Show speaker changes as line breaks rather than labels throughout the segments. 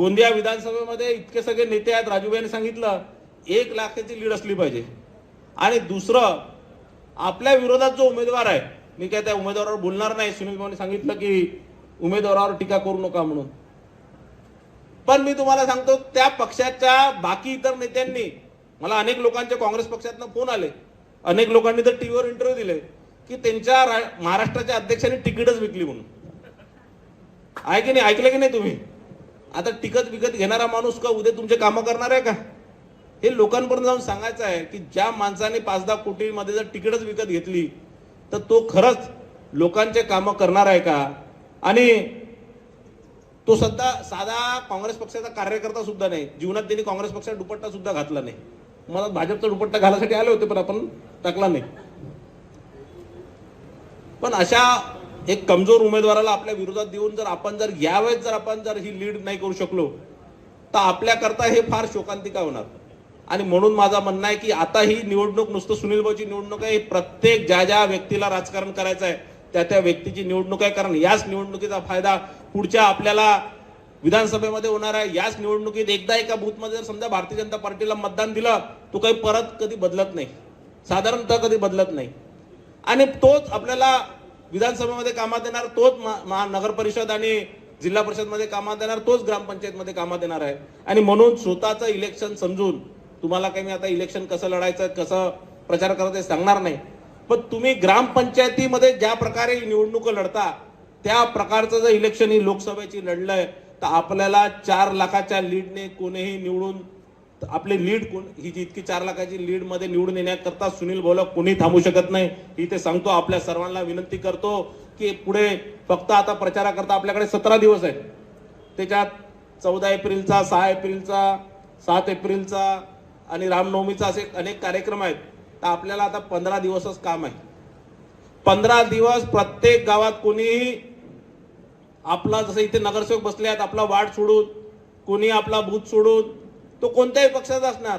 गोंदिया विधानसभेमध्ये इतके सगळे नेते आहेत राजूबाईने सांगितलं एक लाखाची लीड असली पाहिजे. आणि दुसरं आपल्या विरोधात जो उमेदवार आहे मी काय त्या उमेदवारावर बोलणार नाही सुनील भाऊने सांगितलं की उमेदवारावर टीका करू नका म्हणून. पण मी तुम्हाला सांगतो त्या पक्षाच्या बाकी इतर नेत्यांनी मला अनेक लोकांचे काँग्रेस पक्षातनं फोन आले. अनेक लोकांनी तर टीव्हीवर इंटरव्ह्यू दिले की त्यांच्या रा- महाराष्ट्राच्या अध्यक्षांनी तिकीटच विकली म्हणून. आहे की नाही? ऐकलं की नाही तुम्ही? आता टिकत विकत घेणारा माणूस का उद्या तुमचे कामं करणार आहे का? हे लोकांपर्यंत जाऊन सांगायचं आहे की ज्या माणसाने पाच दहा कोटीमध्ये जर तिकीटच विकत घेतली तर तो खरंच लोकांचे कामं करणार आहे का? आणि तो सध्या साधा काँग्रेस पक्षाचा कार्यकर्ता सुद्धा नाही. जीवनात त्यांनी काँग्रेस पक्षाचा दुपट्टा सुद्धा घातला नाही. मला भाजपचा दुपट्टा घालायसाठी आले होते पण आपण टाकला नाही. पण अशा एक कमजोर उमेदवाराला आपल्या विरोधात देऊन जर आपण जर यावेळेस जर आपण जर ही लीड नाही करू शकलो तर आपल्याकरता हे फार शोकांतिका होणार. आणि म्हणून माझा म्हणणं आहे की आता ही निवडणूक नुसतं सुनील भाऊची निवडणूक आहे ही प्रत्येक ज्या ज्या व्यक्तीला राजकारण करायचं आहे त्या त्या व्यक्तीची निवडणूक आहे. कारण याच निवडणुकीचा फायदा पुढच्या आपल्याला विधानसभेमध्ये होणार आहे. याच निवडणुकीत एकदा एका बूथमध्ये जर समजा भारतीय जनता पार्टीला मतदान दिलं तो काही परत कधी बदलत नाही. साधारणतः कधी बदलत नाही. आणि तोच आपल्याला विधानसभेमध्ये कामात येणार तोच महानगर परिषद आणि जिल्हा परिषदमध्ये कामात येणार तोच ग्रामपंचायतमध्ये कामात येणार आहे. आणि म्हणून स्वतःचं इलेक्शन समजून तुम्हाला काही मी आता इलेक्शन कसं लढायचं कसं प्रचार करायचं हे सांगणार नाही. पण तुम्ही ग्रामपंचायतीमध्ये ज्या प्रकारे निवडणुकं निवडणुका लढता त्या प्रकारचं जर इलेक्शन ही लोकसभेची लढलंय तर आपल्याला चार लाखाच्या लीडने कोणीही निवडून आपली लीड कोण? ही जी इतकी चार लाखाची लीडमध्ये निवडून येण्याकरता सुनील भोला कोणी थांबू शकत नाही. ही ते सांगतो आपल्या सर्वांना विनंती करतो की पुढे फक्त आता प्रचाराकरता आपल्याकडे सतरा दिवस आहेत. त्याच्यात चौदा एप्रिलचा सहा एप्रिलचा सात एप्रिलचा आणि रामनवमीचा असे अनेक कार्यक्रम आहेत. तर आपल्याला आता पंधरा दिवसच काम आहे. पंधरा दिवस प्रत्येक गावात कोणीही आपला जसं इथे नगरसेवक बसले आहेत आपला वार्ड सोडून कोणी आपला बूथ सोडून तो कोणत्याही पक्षाचा असणार.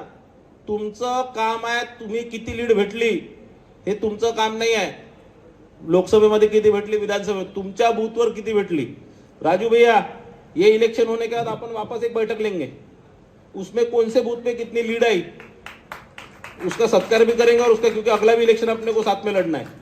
तुमचं काम आहे तुम्ही किती लीड भेटली हे तुमचं काम नाही आहे. लोकसभेमध्ये किती भेटली विधानसभेत तुमच्या बूथवर किती भेटली? राजू भैया ये इलेक्शन होने के बाद अपन वापस एक बैठक लेंगे. उसमें कौन से बूथ पे कितनी लीड आई? उसका सत्कार भी करेंगे और उसका क्योंकि अगला भी इलेक्शन अपने को साथ में लड़ना है।